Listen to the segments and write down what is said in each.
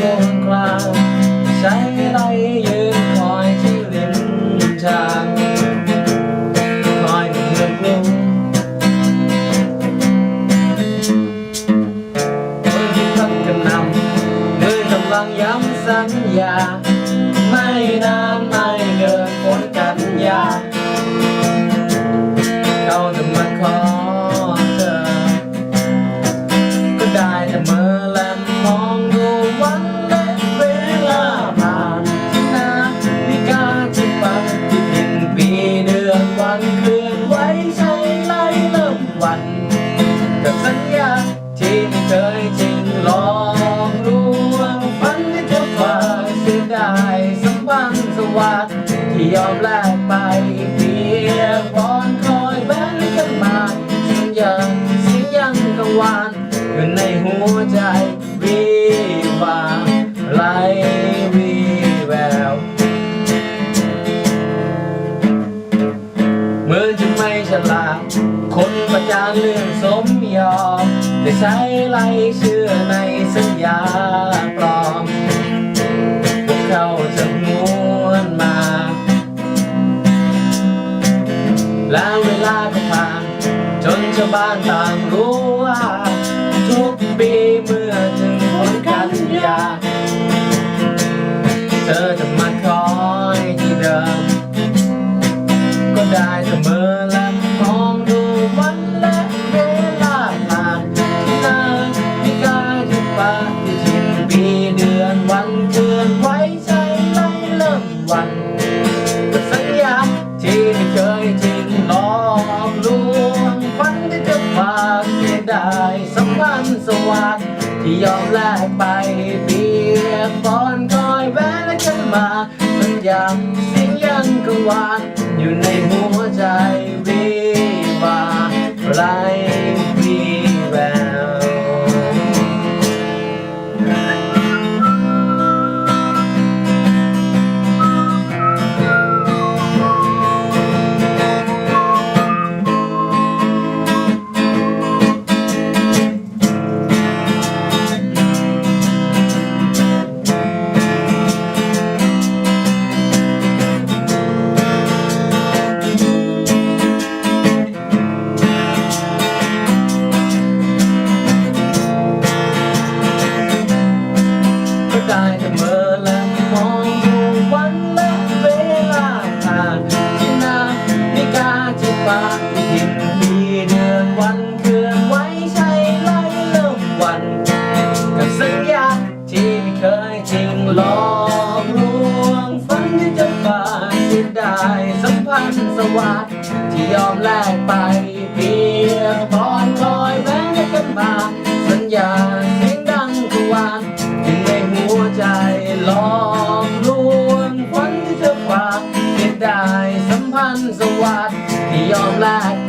ยืนกลางใช้ไรยืนคอยที่ริมทางคอยเหมือนลุงคนที่พักกันนำด้วยกำลังย้ำสัญญา ไม่นานไม่เกินพ้นกันยา เขาจะมาขอ เคยจิงลองลวงฝันที่เธอฝากเสียดายสัมบันธ์สวัสดิ์ที่ยอมแลก ฉลาดคนประจานเรื่องสมยอม แต่ใช้ไล่เชื่อในสัญญาปลอมพวกเขาจะม้วนมา แล้วเวลาก็ผ่าน จนชาวบ้านต่างรู้ว่า ทุกปีเมื่อถึงผลกันยา เธอจะมาคอยที่เดิม ก็ได้เสมอ ยอมแลกไปเปียกปอนคอยแวะและกันมาสัญญาเสียงยังกังวานอยู่ในหัวใจ หลอกลวงฝันที่จะฝากเสียดายสัมพันธ์สวัสดิ์ที่ยอมแลกไปเพียงพรคอยแม้กันมาสัญญาเสียงดังทุกวันอยู่ในหัวใจหลอกลวงฝันที่จะฝากเสียดายสัมพันธ์สวัสดิ์ที่ยอมแลก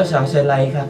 จาสางเชียงรายครับ